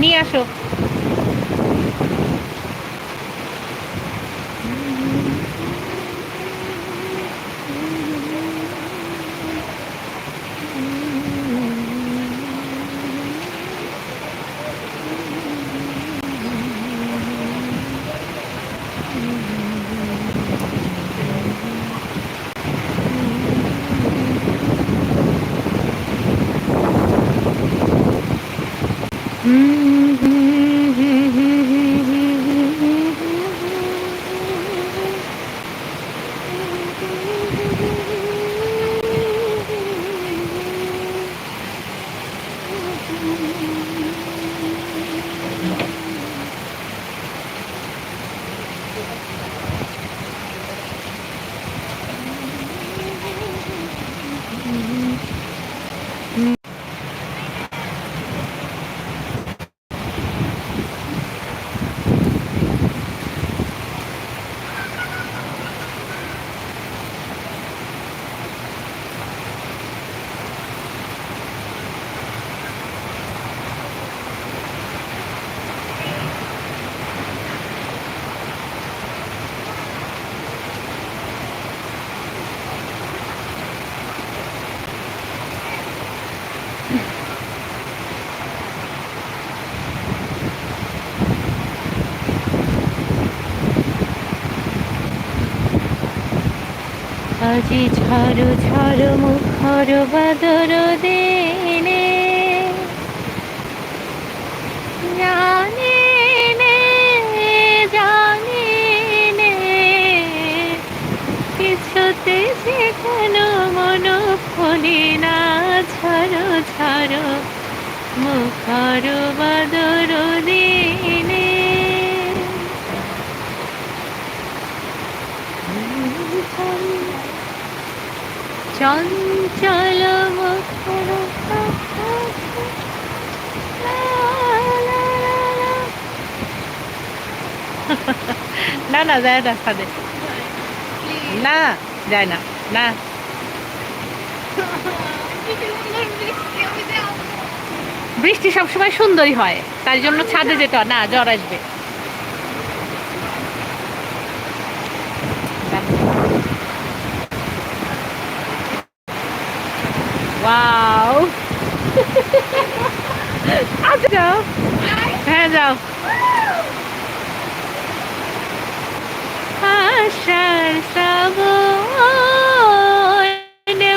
নিয়ে আসো Mm. আজি ঝড় ঝড় মুখর বাদর দিনে। জানি নে জানি নে, কিছুতে যে কেন মন ফলে না ঝড় ঝড় মুখর বাদর দিনে। চঞ্চল না না, যায় না, ছাদে। না, যায় না না। বৃষ্টি সবসময় সুন্দরই হয়, তার জন্য ছাদে যেতে না, জ্বর আসবে। ওয়াও আচ্ছা যাও হ্যাঁ যাও আশার শ্রাবণ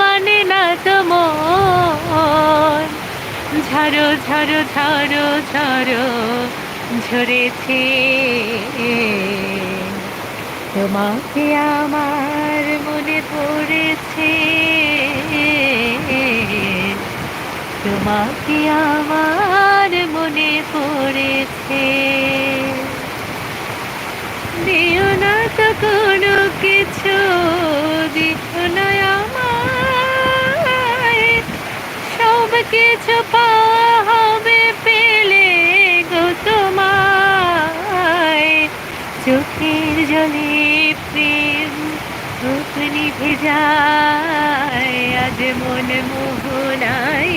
মানে না তো মন ঝাড়ো ঝাড়ো ঝাড়ো ঝাড়ো ঝরেছে। তোমাকে আমার মনে পড়েছে। তোমাকে আমার মনে পড়েছে। দিও না তো কোনো কিছু, দিও না আমায় সব কিছু পাওয়া হবে পেলে গো তোমায়। চোখের জলে প্রেম ভেজায় আজ মন মোহনায়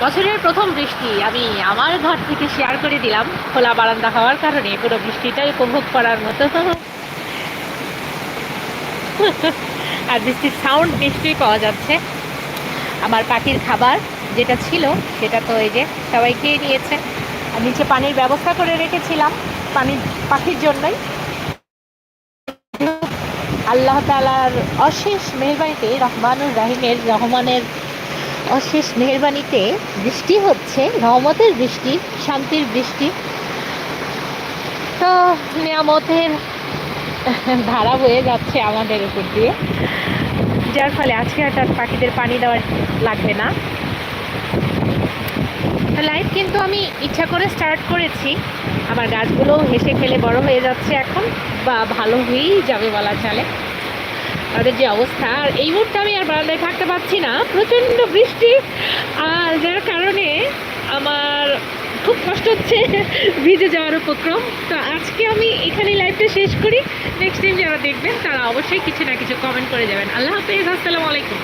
বছরের প্রথম বৃষ্টি আমি আমার ঘর থেকে শেয়ার করে দিলাম খোলা বারান্দা হওয়ার কারণে পুরো বৃষ্টিটাই উপভোগ করার মতো। আর বৃষ্টির সাউন্ড নিশ্চয়ই পাওয়া যাচ্ছে। আমার পাখির খাবার যেটা ছিল, সেটা তো এই যে সবাই খেয়ে নিয়েছে। আর নিচে পানির ব্যবস্থা করে রেখেছিলাম পানি, পাখির জন্যই। আল্লাহ তালার অশেষ মেহরবানিতে রহমানুর রাহিমের, রহমানের অশেষ মেহরবানিতে বৃষ্টি হচ্ছে, রহমতের বৃষ্টি, শান্তির বৃষ্টি। তো নিয়ামতের ধারা বয়ে যাচ্ছে আমাদের উপর দিয়ে। যার ফলে আজকে আর তার পাখিদের পানি দেওয়ার লাগবে না। লাইফ কিন্তু আমি ইচ্ছা করে স্টার্ট করেছি। আমার গাছগুলো হেসে খেলে বড় হয়ে যাচ্ছে এখন, বা ভালো হয়েই যাবে বলা চলে। তাদের যে অবস্থা, আর এই মুহূর্তে আমি আর বারান্দায় থাকতে পারছি না। প্রচণ্ড বৃষ্টি, আর যার কারণে আমার খুব কষ্ট হচ্ছে ভিজে যাওয়ার উপক্রম। তো আজকে আমি এখানেই লাইভটা শেষ করি। নেক্সট টাইম যারা দেখবেন, তারা অবশ্যই কিছু না কিছু কমেন্ট করে যাবেন। আল্লাহ হাফেজ, আসসালামু আলাইকুম।